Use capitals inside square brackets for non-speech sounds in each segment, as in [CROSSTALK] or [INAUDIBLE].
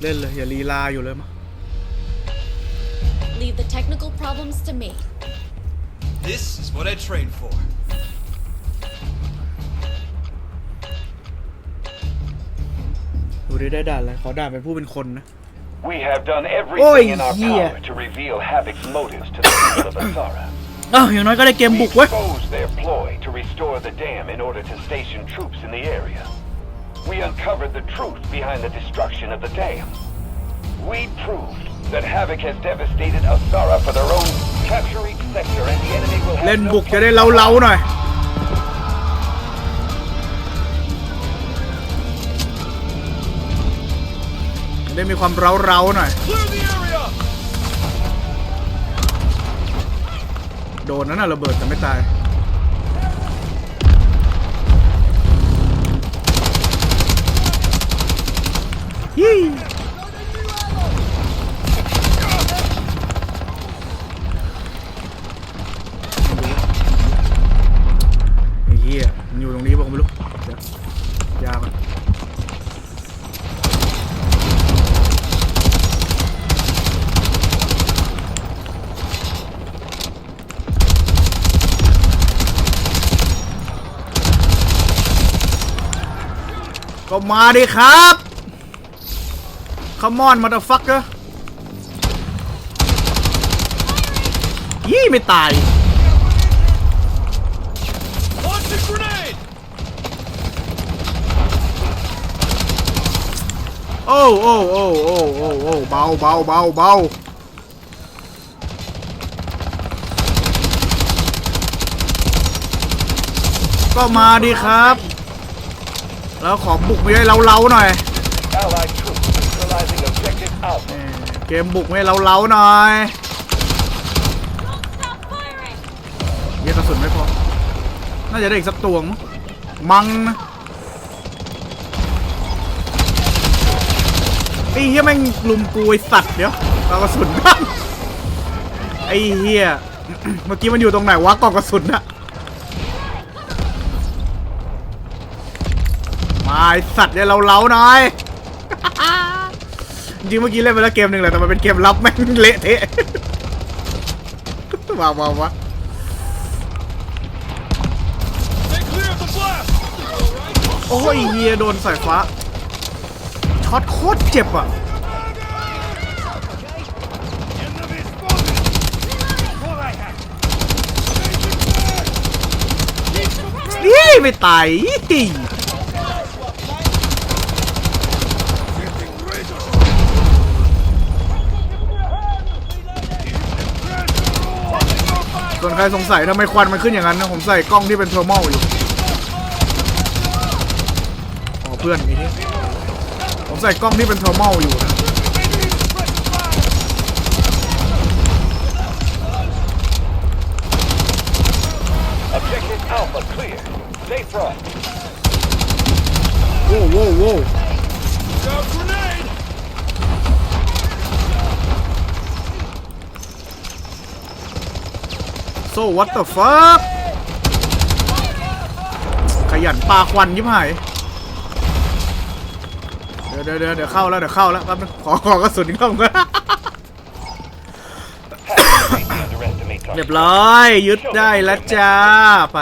เล่นเลยอย่าลีลาอยู่เลยมา Leave the technical problems to me. This is what I trained for. ดูได้ได้ด่านอะไรขอด่านเป็นผู้เป็นคนนะ We have done Oi, everything in our yeah. power to reveal Havoc's motives to the people of Asara. [COUGHS] อ้าวอย่างน้อยก็ได้เกม We บุกเว้ย exposed their ploy to restore the dam in order to station troops in the area. We uncovered the truth behind the destruction of the dam. We proved that Havoc has devastated Asara for their own. Capture each sector and the enemy will เล่ have น no บุกจะได้ chance. เล้าๆหน่อย จะได้มีความเร้าๆหน่อย Clear the area! โดนนั่นน่ะระเบิดแต่ไม่ตายยี่ ก็มาดิครับ Come on motherfucker ยี่ไม่ตายโอ้โอ้โอ้โอ้โอ้โอ้เบาเบาเบาเบาก็มาดิครับ แล้วขอบุกไม่ได้เล้าๆหน่อย Allied troops neutralizing objective Alpha. เกมบุกไม่ให้เล้าๆหน่อย Stop firing! เหี้ยกระสุนไม่พอ น่าจะได้อีกสักตัวมั้งมังนะไอ้เหี้ยแม่งลุมกูไอสัตว์เดี๋ยวเอกระสุนบ้าไอ้เหี้ยเมื่อกี้มันอยู่ตรงไหนวะกล่องกระสุนอะ มาไอสัตว์เนี่ยเราเล้าๆหน่อย จริงๆเมื่อกี้เล่นไปแล้วเกมหนึ่งแหละแต่มันเป็นเกมลับแม่งเละเทะว้าวว้าวว้าว Stay clear of the blast! โอ้ยเฮียโดนสายฟ้าช็อตโคตรเจ็บอะ Enemy spotted! What I have! นี่ไม่ตาย ส่วนใครสงสัยทำไมควันมันขึ้นอย่างนั้นนะผมใส่กล้องที่เป็นเทอร์โมอยู่อ๋อเพื่อนไอ้นี่ผมใส่กล้องที่เป็นเทอร์โมอยู่นะ Objective Alpha clear. Stay front. โว้วโว้ว โว้ว Got grenade! โซ่ what the fuck ขยันปลาควันยิบหาย เดี๋ยวเดี๋ยวเดี๋ยวเข้าแล้วเดี๋ยวเข้าแล้วแป๊บนึงขอขอกระสุนเข้าก่อนเรียบร้อย ยึดได้แล้วจ้า ไป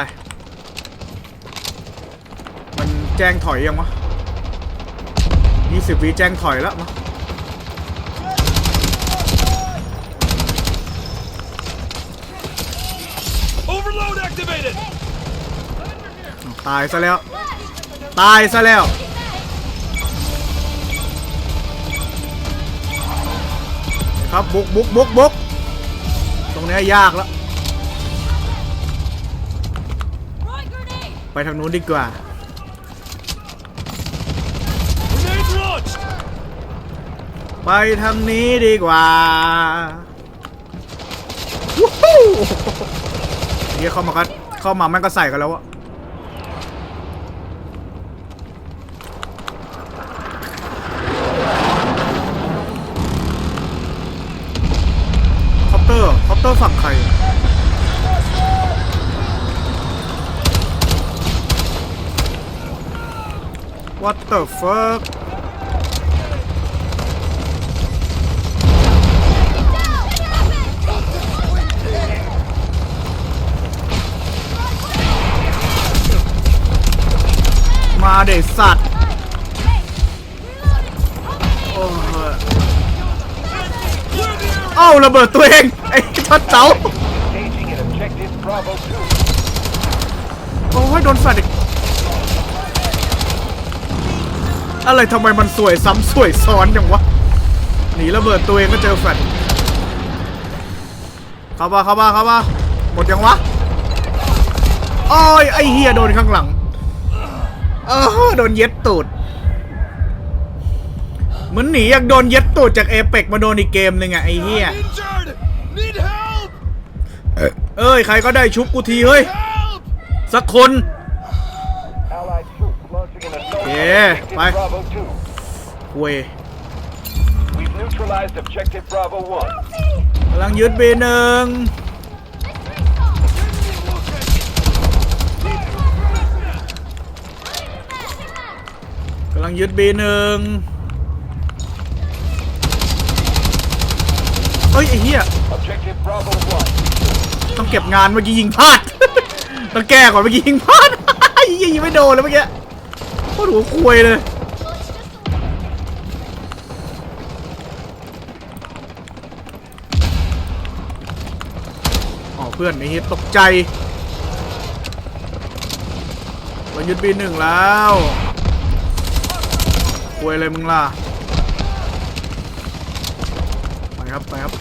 มันแจ้งถอยยังวะ20วิแจ้งถอยแล้วมั้ ตายซะแล้ว ตายซะแล้ว ครับบุกบุกบุกบุกตรงนี้ยากแล้ว ไปทางนู้นดีกว่าไปทางนี้ดีกว่าวู้ฮู้เฮียเข้ามาก็ เข้ามาแม่งก็ใส่กันแล้วอะคอปเตอร์คอปเตอร์ฝั่งใคร What the fuck เด็กสัตว์ โอ้ย Clear the area! เอ้าระเบิดตัวเอง ไอ้ช็อตเต๋า Engaging in objective Bravo 2. โอ้ยโดนแฟดอีกอะไรทำไมมันสวยซ้ำสวยซ้อนจังวะ หนีระเบิดตัวเองก็เจอแฟดเข้ามาเข้ามาเข้ามาหมดยังวะโอ้ยไอเฮียโดนข้างหลัง โอ้โดนเย็ดตูด เหมือนหนีอยากโดนเย็ดตูดจากเอเปกมาโดนอีกเกมหนึ่งอะไอ้เหี้ย เอ้ย ใครก็ได้ชุบกูทีเฮ้ย สักคนเอเคไปเวยกำลังยึดเบหนึ่ง ลังยึดเบหนึ่งเฮ้ยไอ้เหี้ย Objective Bravo 1. ต้องเก็บงานเมื่อกี้ยิงพลาด ต้องแก้ก่อนเมื่อกี้ยิงพลาดยิงไม่โดนเลยเมื่อกี้โคตรหัวควยเลยอ๋อเพื่อนไอ้เฮ็ดตกใจเรายึดบีหนึ่งแล้ว ควยอะไรมึงล่ะ ไปครับ ไปครับ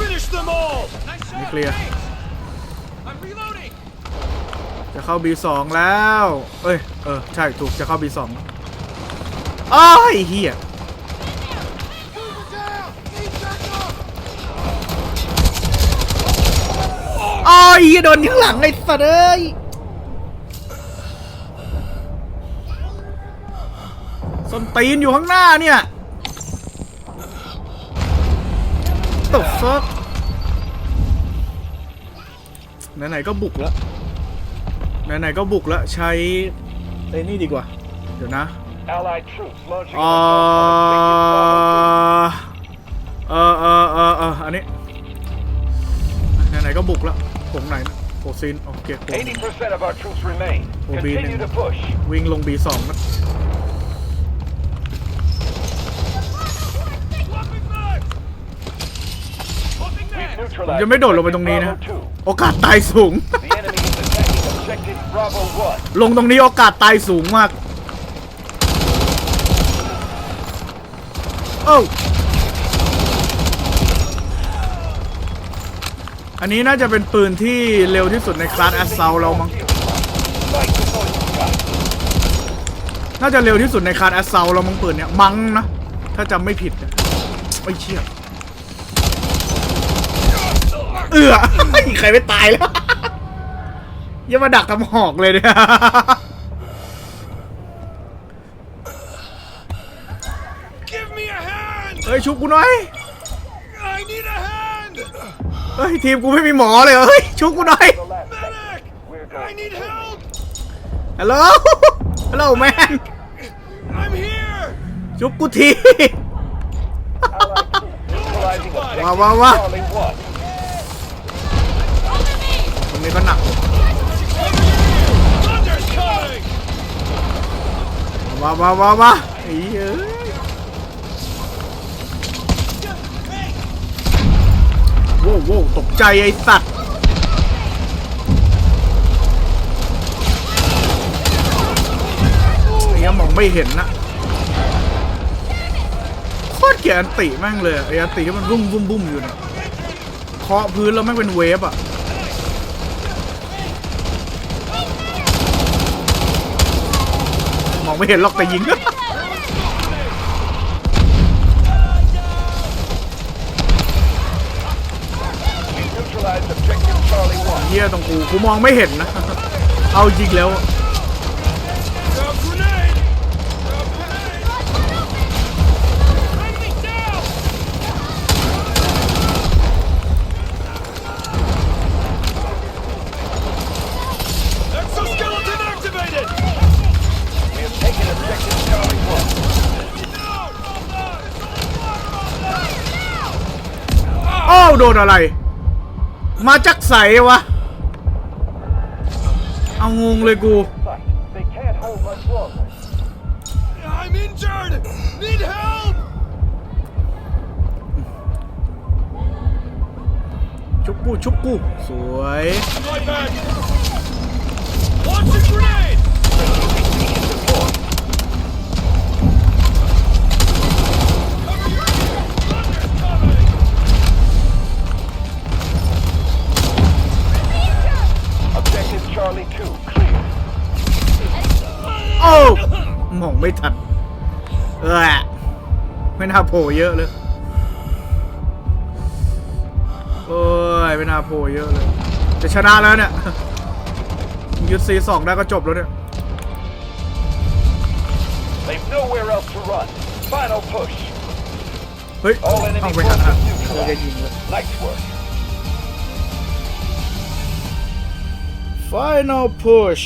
Finish them all! นี่เคลียร์ I'm reloading! จะเข้า B2 แล้ว เอ้ย เออ ใช่ ถูก จะเข้า B2 อ้าวไอ้เหี้ยอ้าวไอ้เหี้ยโดนข้างหลังไอ้สัตว์เอ้ย ส้นตีนอยู่ข้างหน้าเนี่ยตบฟักไหนๆก็บุกแล้วไหนๆก็บุกแล้วใช้ไอ้นี่ดีกว่า เดี๋ยวนะ Allied troops launching เอ an assault on objective อเออเออเออเอออันนี้ไหนๆก็บุกแล้วผงไหนนะโอซินโอเคผ Bravo 2. 80% of our troops remain. We'll be Continue in- to push. วิ่งลง B2 นะ ผม neutralized จะไม่โดดลงไปตรงนี้นะ Bravo โอกาสตายสูง 2. The enemy is attacking objective Bravo 1. ลงตรงนี้โอกาสตายสูงมากโอ้าอันนี้น่าจะเป็นปืนที่เร็วที่สุดในคลาสแอสเซลเรามั้ง Fight before you strike. น่าจะเร็วที่สุดในคลาสแอสเซลเรามั้งปืนเนี่ย มั้งนะ ถ้าจำไม่ผิดนะไม่เชื่อ เอือใครไม่ตายแล้วอย่ามาดักทำหอกเลยเนี่ย Give me a hand! เฮ้ยชุบกูหน่อย I need a hand! เฮ้ยทีมกูไม่มีหมอเลยเหรอเฮ้ยชุบกูหน่อย The last sector. Medic! We're I going need help! ฮัลโหลฮัลโหลแมน I'm here! ชุบกูที Allied troops neutralizing objective ว้าวว้าวว้าว Charlie 1. ต รงนี้ก็หนักว้าวว้าวว้าวว้าไอ้เอ้ยโว้วโว้วตกใจไอ้สัตว์ไอ้ยังมองไม่เห็นนะโคตรเกลียดอันติแม่งเลยไอ้อันติที่มันบุ้มบุ้มบุ้มอยู่เนี่ยเคาะพื้นแล้วแม่งเป็นเวฟอะ มอง ไม่เห็นหรอกแต่ยิงเฮียตรงกูกูมองไม่เห็นนะ เอาจริงแล้ว นอะไร มาจักใสวะ เอางงเลยกู Sight. They can't hold much longer. I'm injured! Need help! ชุบกูชุบกูสวย My back! Launch a grenade! องไม่ทันเออไม่น่าโผล่เยอะเลยโอ้ยไม่น่าโผล่เยอะเลยจะชนะแล้วเนี่ยยึดซีสองได้ก็จบแล้วเนี่ย They've nowhere else to run. Final push. เฮ้ย All ต้ enemy องไปหันอะ forces เราจะยิง neutralized. เลย Nice work. Final push